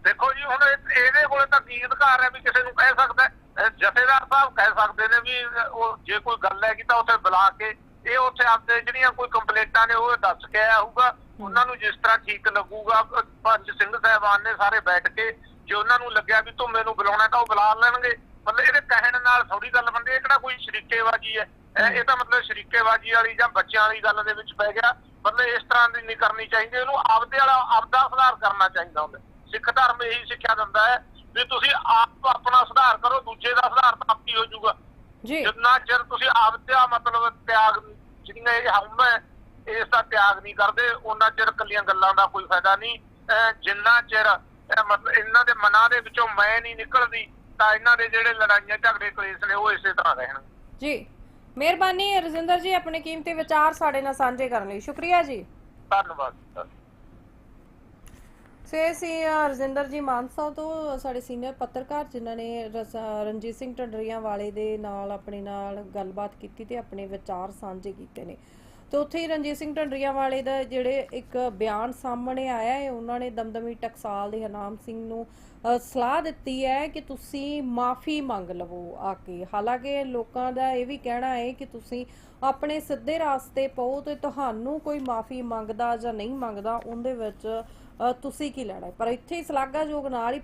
ਦੇਖੋ ਜੀ ਹੁਣ ਇਹ- ਇਹਦੇ ਕੋਲੇ ਤਾਂ ਕੀ ਅਧਿਕਾਰ ਹੈ ਵੀ ਕਿਸੇ ਨੂੰ ਕਹਿ ਸਕਦਾ ਹੈ? ਜਥੇਦਾਰ ਸਾਹਿਬ ਕਹਿ ਸਕਦੇ ਨੇ ਵੀ ਉਹ ਜੇ ਕੋਈ ਗੱਲ ਹੈਗੀ ਤਾਂ ਉੱਥੇ ਬੁਲਾ ਕੇ ਇਹ ਉੱਥੇ ਆਪਦੇ ਜਿਹੜੀਆਂ ਕੋਈ ਕੰਪਲੇਂਟਾਂ ਨੇ ਉਹ ਦੱਸ ਕੇ ਆਇਆ ਹੋਊਗਾ। ਉਹਨਾਂ ਨੂੰ ਜਿਸ ਤਰ੍ਹਾਂ ਠੀਕ ਲੱਗੂਗਾ ਪੰਜ ਸਿੰਘ ਸਾਹਿਬਾਨ ਨੇ ਸਾਰੇ ਬੈਠ ਕੇ ਜੇ ਉਹਨਾਂ ਨੂੰ ਲੱਗਿਆ ਵੀ ਧੁੰਮੇ ਨੂੰ ਬੁਲਾਉਣਾ ਤਾਂ ਉਹ ਬੁਲਾ ਲੈਣਗੇ। ਮਤਲਬ ਇਹਦੇ ਕਹਿਣ ਨਾਲ ਥੋੜੀ ਗੱਲ ਬੰਦੇ ਇਹ ਕਿਹੜਾ ਕੋਈ ਸ਼ਰੀਕੇਬਾਜ਼ੀ ਹੈ? ਇਹ ਤਾਂ ਮਤਲਬ ਸ਼ਰੀਕੇਬਾਜ਼ੀ ਵਾਲੀ ਜਾਂ ਬੱਚਿਆਂ ਵਾਲੀ ਗੱਲ ਦੇ ਵਿੱਚ ਪੈ ਗਿਆ। ਮਤਲਬ ਇਸ ਤਰ੍ਹਾਂ ਦੀ ਨਹੀਂ ਕਰਨੀ ਚਾਹੀਦੀ ਇਹਨੂੰ ਆਪਦੇ ਵਾਲਾ ਆਪਦਾ ਸੁਧਾਰ ਕਰਨਾ ਚਾਹੀਦਾ ਹੁੰਦਾ। ਸਿੱਖ ਧਰਮ ਇਹੀ ਸਿੱਖਿਆ ਦਿੰਦਾ ਹੈ ਵੀ ਤੁਸੀਂ ਆਪ ਆਪਣਾ ਸੁਧਾਰ ਕਰੋ ਦੂਜੇ ਦਾ ਸੁਧਾਰ ਤਾਂ ਆਪੀ ਹੋ ਜਾਊਗਾ। ਜੀ। ਜਿੰਨਾ ਚਿਰ ਤੁਸੀਂ ਆਪ ਦਾ ਮਤਲਬ ਤਿਆਗ ਜਿਹੜੀਆਂ ਇਹ ਹਮ ਇਸ ਦਾ ਤਿਆਗ ਨਹੀਂ ਕਰਦੇ ਉਹਨਾਂ ਚਿਰ ਕੱਲੀਆਂ ਗੱਲਾਂ ਦਾ ਕੋਈ ਫਾਇਦਾ ਨਹੀਂ। ਜਿੰਨਾ ਚਿਰ ਇਹ ਮਤਲਬ ਇਹਨਾਂ ਦੇ ਮਨਾਂ ਦੇ ਵਿੱਚੋਂ ਮੈਂ ਨਹੀਂ ਨਿਕਲਦੀ ਤਾਂ ਇਹਨਾਂ ਦੇ ਜਿਹੜੇ ਲੜਾਈਆਂ ਝਗੜੇ ਕਲੇਸ਼ ਨੇ ਉਹ ਇਸੇ ਤਰ੍ਹਾਂ ਰਹਿਣਗੇ ਜੀ ਮਿਹਰਬਾਨੀ ਰਜਿੰਦਰ ਜੀ ਆਪਣੇ ਕੀਮਤੀ ਵਿਚਾਰ ਸਾਡੇ ਨਾਲ ਸਾਂਝੇ ਕਰਨ ਲਈ। ਸ਼ੁਕਰੀਆ ਜੀ। ਧੰਨਵਾਦ। ਸੇ ਸੀ ਰਜਿੰਦਰ ਜੀ ਮਾਨਸਾ ਤੋਂ ਸਾਡੇ ਸੀਨੀਅਰ ਪੱਤਰਕਾਰ ਜਿਨ੍ਹਾਂ ਨੇ ਰਣਜੀਤ ਸਿੰਘ ਢੰਡਰੀਆਂ ਵਾਲੇ ਦੇ ਨਾਲ ਆਪਣੇ ਨਾਲ ਗੱਲਬਾਤ ਕੀਤੀ ਤੇ ਆਪਣੇ ਵਿਚਾਰ ਸਾਂਝੇ ਕੀਤੇ ਨੇ। ਤੇ ਉੱਥੇ ਹੀ ਰਣਜੀਤ ਸਿੰਘ ਢੰਡਰੀਆਂ ਵਾਲੇ ਦਾ ਜਿਹੜੇ ਇੱਕ ਬਿਆਨ ਸਾਹਮਣੇ ਆਇਆ ਹੈ, ਉਹਨਾਂ ਨੇ ਦਮਦਮੀ ਟਕਸਾਲ ਦੇ ਹਨਾਮ ਸਿੰਘ ਨੂੰ ਸਲਾਹ ਦਿੱਤੀ ਹੈ ਕਿ ਤੁਸੀਂ ਮਾਫੀ ਮੰਗ ਲਵੋ ਆ ਕੇ। ਹਾਲਾਂਕਿ ਲੋਕਾਂ ਦਾ ਇਹ ਵੀ ਕਹਿਣਾ ਹੈ ਕਿ ਤੁਸੀਂ ਆਪਣੇ ਸਿੱਧੇ ਰਾਸਤੇ ਪਾਓ ਤੇ ਤੁਹਾਨੂੰ ਕੋਈ ਮਾਫੀ ਮੰਗਦਾ ਜਾਂ ਨਹੀਂ ਮੰਗਦਾ, ਉਹਦੇ ਵਿੱਚ ਤੁਸੀਂ ਕੀ ਲੈਣਾ ਪਰ ਇੱਥੇ ਸ਼ਲਾਘਾਯੋਗ ਨਾਲ ਹੀ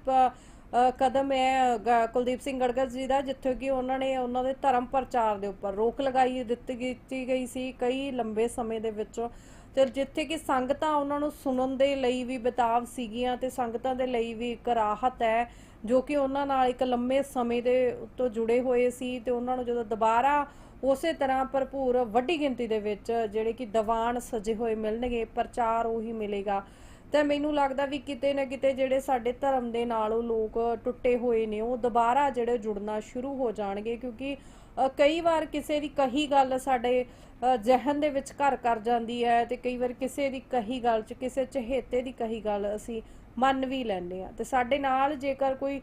ਕਦਮ ਹੈ ਗ- ਕੁਲਦੀਪ ਸਿੰਘ ਗੜਗੜ ਜੀ ਦਾ, ਜਿੱਥੇ ਕਿ ਉਹਨਾਂ ਨੇ ਉਹਨਾਂ ਦੇ ਧਰਮ ਪ੍ਰਚਾਰ ਦੇ ਉੱਪਰ ਰੋਕ ਲਗਾਈ, ਦਿੱਤੀ ਕੀਤੀ ਗਈ ਸੀ ਕਈ ਲੰਬੇ ਸਮੇਂ ਦੇ ਵਿੱਚ। ਤੇ ਜਿੱਥੇ ਕਿ ਸੰਗਤਾਂ ਉਹਨਾਂ ਨੂੰ ਸੁਣਨ ਦੇ ਲਈ ਵੀ ਬਤਾਵ ਸੀਗੀਆਂ ਤੇ ਸੰਗਤਾਂ ਦੇ ਲਈ ਵੀ ਇੱਕ ਰਾਹਤ ਹੈ, ਜੋ ਕਿ ਉਹਨਾਂ ਨਾਲ ਇੱਕ ਲੰਮੇ ਸਮੇਂ ਦੇ ਤੋਂ ਜੁੜੇ ਹੋਏ ਸੀ ਤੇ ਉਹਨਾਂ ਨੂੰ ਜਦੋਂ ਦੁਬਾਰਾ ਉਸੇ ਤਰ੍ਹਾਂ ਭਰਪੂਰ ਵੱਡੀ ਗਿਣਤੀ ਦੇ ਵਿੱਚ ਜਿਹੜੇ ਕਿ ਦੀਵਾਨ ਸਜੇ ਹੋਏ ਮਿਲਣਗੇ, ਪ੍ਰਚਾਰ ਉਹੀ ਮਿਲੇਗਾ। ਤੇ ਮੈਨੂੰ ਲੱਗਦਾ ਵੀ ਕਿਤੇ ਨਾ ਕਿਤੇ ਜਿਹੜੇ ਸਾਡੇ ਧਰਮ ਦੇ ਨਾਲ ਉਹ ਲੋਕ ਟੁੱਟੇ ਹੋਏ ਨੇ ਉਹ ਦੁਬਾਰਾ ਜਿਹੜੇ ਜੁੜਨਾ ਸ਼ੁਰੂ ਹੋ ਜਾਣਗੇ ਕਿਉਂਕਿ ਕਈ ਵਾਰ ਕਿਸੇ ਦੀ ਕਹੀ ਗੱਲ ਸਾਡੇ ਅ, ਦੇ ਵਿੱਚ ਘਰ ਕਰ ਜਾਂਦੀ ਹੈ ਤੇ ਕਈ ਵਾਰ ਕਿਸੇ ਦੀ ਕਹੀ ਗੱਲ 'ਚ ਕਿਸੇ ਚਹੇਤੇ ਦੀ ਕਹੀ ਗੱਲ ਅਸੀਂ ਮੰਨ ਵੀ ਲੈਂਦੇ ਆ ਤੇ ਸਾਡੇ ਨਾਲ ਜੇਕਰ ਕੋਈ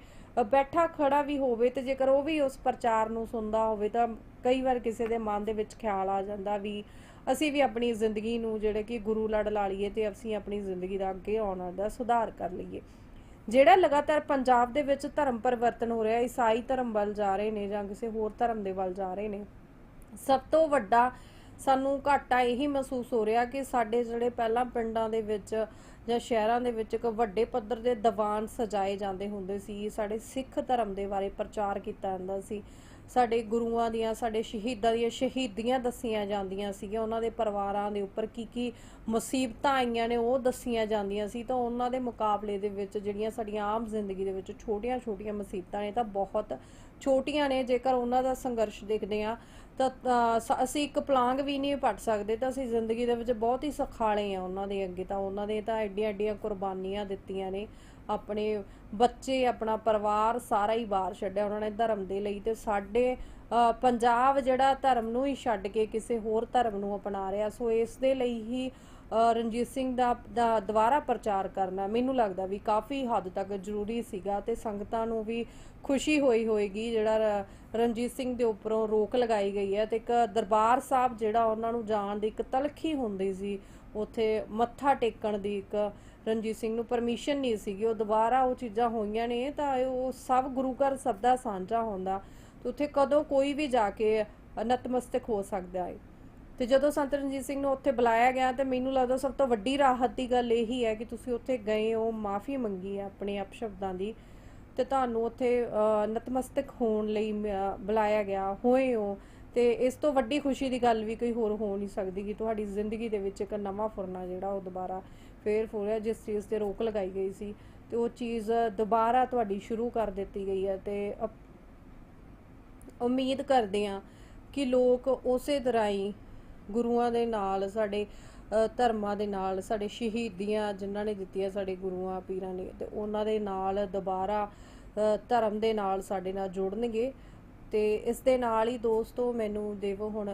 ਬੈਠਾ ਖੜਾ ਵੀ ਹੋਵੇ ਤੇ ਜੇਕਰ ਉਹ ਵੀ ਉਸ ਪ੍ਰਚਾਰ ਨੂੰ ਸੁਣਦਾ ਹੋਵੇ ਤਾਂ ਕਈ ਵਾਰ ਕਿਸੇ ਦੇ ਮਨ ਦੇ ਵਿੱਚ ਖਿਆਲ ਆ ਜਾਂਦਾ ਵੀ ਅਸੀਂ ਵੀ ਆਪਣੀ ਜ਼ਿੰਦਗੀ ਨੂੰ ਜਿਹੜੇ ਕਿ ਗੁਰੂ ਲੜ ਲਾ ਲਈਏ ਤੇ ਅਸੀਂ ਆਪਣੀ ਜ਼ਿੰਦਗੀ ਦਾ ਅੱਗੇ ਆਉਣ ਦਾ ਸੁਧਾਰ ਕਰ ਲਈਏ। ਜਿਹੜਾ ਲਗਾਤਾਰ ਪੰਜਾਬ ਦੇ ਵਿੱਚ ਧਰਮ ਪਰਿਵਰਤਨ ਹੋ ਰਿਹਾ, ਈਸਾਈ ਧਰਮ ਵੱਲ ਜਾ ਰਹੇ ਨੇ ਜਾਂ ਕਿਸੇ ਹੋਰ ਧਰਮ ਦੇ ਵੱਲ ਜਾ ਰਹੇ ਨੇ, ਸਭ ਤੋਂ ਵੱਡਾ ਸਾਨੂੰ ਘਾਟਾ ਇਹੀ ਮਹਿਸੂਸ ਹੋ ਰਿਹਾ ਕਿ ਸਾਡੇ ਜਿਹੜੇ ਪਹਿਲਾਂ ਪਿੰਡਾਂ ਦੇ ਵਿੱਚ ਜਾਂ ਸ਼ਹਿਰਾਂ ਦੇ ਵਿੱਚ ਇੱਕ ਵੱਡੇ ਪੱਧਰ ਦੇ ਦੀਵਾਨ ਸਜਾਏ ਜਾਂਦੇ ਹੁੰਦੇ ਸੀ, ਸਾਡੇ ਸਿੱਖ ਧਰਮ ਦੇ ਬਾਰੇ ਪ੍ਰਚਾਰ ਕੀਤਾ ਜਾਂਦਾ ਸੀ। ਸਾਡੇ ਗੁਰੂਆਂ ਦੀਆਂ, ਸਾਡੇ ਸ਼ਹੀਦਾਂ ਦੀਆਂ, ਸ਼ਹੀਦੀਆਂ ਦੱਸੀਆਂ ਜਾਂਦੀਆਂ ਸੀਗੀਆਂ। ਉਹਨਾਂ ਦੇ ਪਰਿਵਾਰਾਂ ਦੇ ਉੱਪਰ ਕੀ ਕੀ ਮੁਸੀਬਤਾਂ ਆਈਆਂ ਨੇ, ਉਹ ਦੱਸੀਆਂ ਜਾਂਦੀਆਂ ਸੀ। ਤਾਂ ਉਹਨਾਂ ਦੇ ਮੁਕਾਬਲੇ ਦੇ ਵਿੱਚ ਜਿਹੜੀਆਂ ਸਾਡੀਆਂ ਆਮ ਜ਼ਿੰਦਗੀ ਦੇ ਵਿੱਚ ਛੋਟੀਆਂ-ਛੋਟੀਆਂ ਮੁਸੀਬਤਾਂ ਨੇ, ਤਾਂ ਬਹੁਤ ਛੋਟੀਆਂ ਨੇ। ਜੇਕਰ ਉਹਨਾਂ ਦਾ ਸੰਘਰਸ਼ ਦੇਖਦੇ ਆ ਤਾਂ ਅਸੀਂ ਇੱਕ ਪਲਾਂਗ ਵੀ ਨਹੀਂ ਪੱਟ ਸਕਦੇ, ਤਾਂ ਅਸੀਂ ਜ਼ਿੰਦਗੀ ਦੇ ਵਿੱਚ ਬਹੁਤ ਹੀ ਸਖਾਲੇ ਆ ਉਹਨਾਂ ਦੇ ਅੱਗੇ। ਤਾਂ ਉਹਨਾਂ ਦੇ ਤਾਂ ਐਡੀਆਂ ਐਡੀਆਂ ਕੁਰਬਾਨੀਆਂ ਦਿੱਤੀਆਂ ਨੇ। ਆਪਣੇ ਬੱਚੇ, ਆਪਣਾ ਪਰਿਵਾਰ ਸਾਰਾ ਹੀ ਬਾਹਰ ਛੱਡਿਆ ਉਹਨਾਂ ਨੇ ਧਰਮ ਦੇ ਲਈ ਤੇ ਸਾਡੇ ਪੰਜਾਬ ਜਿਹੜਾ ਧਰਮ ਨੂੰ ਹੀ ਛੱਡ ਕੇ ਕਿਸੇ ਹੋਰ ਧਰਮ ਨੂੰ ਅਪਣਾ ਰਿਹਾ। ਸੋ ਇਸ ਦੇ ਲਈ ਹੀ ਰਣਜੀਤ ਸਿੰਘ ਦਾ ਦੁਬਾਰਾ ਪ੍ਰਚਾਰ ਕਰਨਾ ਮੈਨੂੰ ਲੱਗਦਾ ਵੀ ਕਾਫੀ ਹੱਦ ਤੱਕ ਜ਼ਰੂਰੀ ਸੀਗਾ ਤੇ ਸੰਗਤਾਂ ਨੂੰ ਵੀ ਖੁਸ਼ੀ ਹੋਈ ਹੋਏਗੀ ਜਿਹੜਾ ਰ- ਰਣਜੀਤ ਸਿੰਘ ਦੇ ਉੱਪਰੋਂ ਰੋਕ ਲਗਾਈ ਗਈ ਹੈ ਤੇ ਇੱਕ ਦਰਬਾਰ ਸਾਹਿਬ ਜਿਹੜਾ ਉਹਨਾਂ ਨੂੰ ਜਾਣ ਦੀ ਇੱਕ ਤਲਖੀ ਹੁੰਦੀ ਸੀ ਉੱਥੇ ਮੱਥਾ ਟੇਕਣ ਦੀ ਇੱਕ ਰਣਜੀਤ ਸਿੰਘ ਨੂੰ ਪਰਮਿਸ਼ਨ ਨਹੀਂ ਸੀਗੀ। ਉਹ ਦੁਬਾਰਾ ਉਹ ਚੀਜ਼ਾਂ ਹੋਈਆਂ ਨੇ ਤਾਂ ਉਹ ਸਭ ਗੁਰੂ ਘਰ ਸਭ ਦਾ ਸਾਂਝਾ ਹੁੰਦਾ। ਤੇ ਉੱਥੇ ਕਦੋਂ ਕੋਈ ਵੀ ਜਾ ਕੇ ਨਤਮਸਤਕ ਹੋ ਸਕਦਾ ਹੈ ਤੇ ਜਦੋਂ ਸੰਤ ਰਣਜੀਤ ਸਿੰਘ ਨੂੰ ਉੱਥੇ ਬੁਲਾਇਆ ਗਿਆ ਤੇ ਮੈਨੂੰ ਲੱਗਦਾ ਸਭ ਤੋਂ ਵੱਡੀ ਰਾਹਤ ਦੀ ਗੱਲ ਇਹੀ ਹੈ ਕਿ ਤੁਸੀਂ ਉੱਥੇ ਗਏ ਹੋ ਮਾਫੀ ਮੰਗੀ ਹੈ ਆਪਣੇ ਅਪਸ਼ਬਦਾਂ ਦੀ ਤੇ ਤੁਹਾਨੂੰ ਉੱਥੇ ਅਹ, ਨਤਮਸਤਕ ਹੋਣ ਲਈ ਬੁਲਾਇਆ ਗਿਆ ਹੋਏ ਹੋ। ਤੇ ਇਸ ਤੋਂ ਵੱਡੀ ਖੁਸ਼ੀ ਦੀ ਗੱਲ ਵੀ ਕੋਈ ਹੋਰ ਹੋ ਨਹੀਂ ਸਕਦੀ ਕਿ ਤੁਹਾਡੀ ਜ਼ਿੰਦਗੀ ਦੇ ਵਿੱਚ ਇੱਕ ਨਵਾਂ ਫੁਰਨਾ ਜਿਹੜਾ ਉਹ ਦੁਬਾਰਾ ਫੇਰ ਫੁਰਿਆ ਜਿਸ ਚੀਜ਼ ਤੇ ਰੋਕ ਲਗਾਈ ਗਈ ਸੀ ਤੇ ਉਹ ਚੀਜ਼ ਦੁਬਾਰਾ ਤੁਹਾਡੀ ਸ਼ੁਰੂ ਕਰ ਦਿੱਤੀ ਗਈ ਹੈ ਤੇ ਉਮੀਦ ਕਰਦੇ ਹਾਂ ਕਿ ਲੋਕ ਉਸੇ ਤਰ੍ਹਾਂ ਹੀ ਗੁਰੂਆਂ ਦੇ ਨਾਲ, ਸਾਡੇ ਧਰਮਾਂ ਦੇ ਨਾਲ, ਸਾਡੇ ਸ਼ਹੀਦੀਆਂ ਜਿਨ੍ਹਾਂ ਨੇ ਦਿੱਤੀਆਂ ਸਾਡੇ ਗੁਰੂਆਂ, ਪੀਰਾਂ ਨੇ ਤੇ ਉਹਨਾਂ ਦੇ ਨਾਲ ਦੁਬਾਰਾ ਧਰਮ ਦੇ ਨਾਲ ਸਾਡੇ ਨਾਲ ਜੁੜਨਗੇ। ਤੇ ਇਸ ਦੇ ਨਾਲ ਹੀ ਦੋਸਤੋ ਮੈਨੂੰ ਦੇਵੋ ਹੁਣ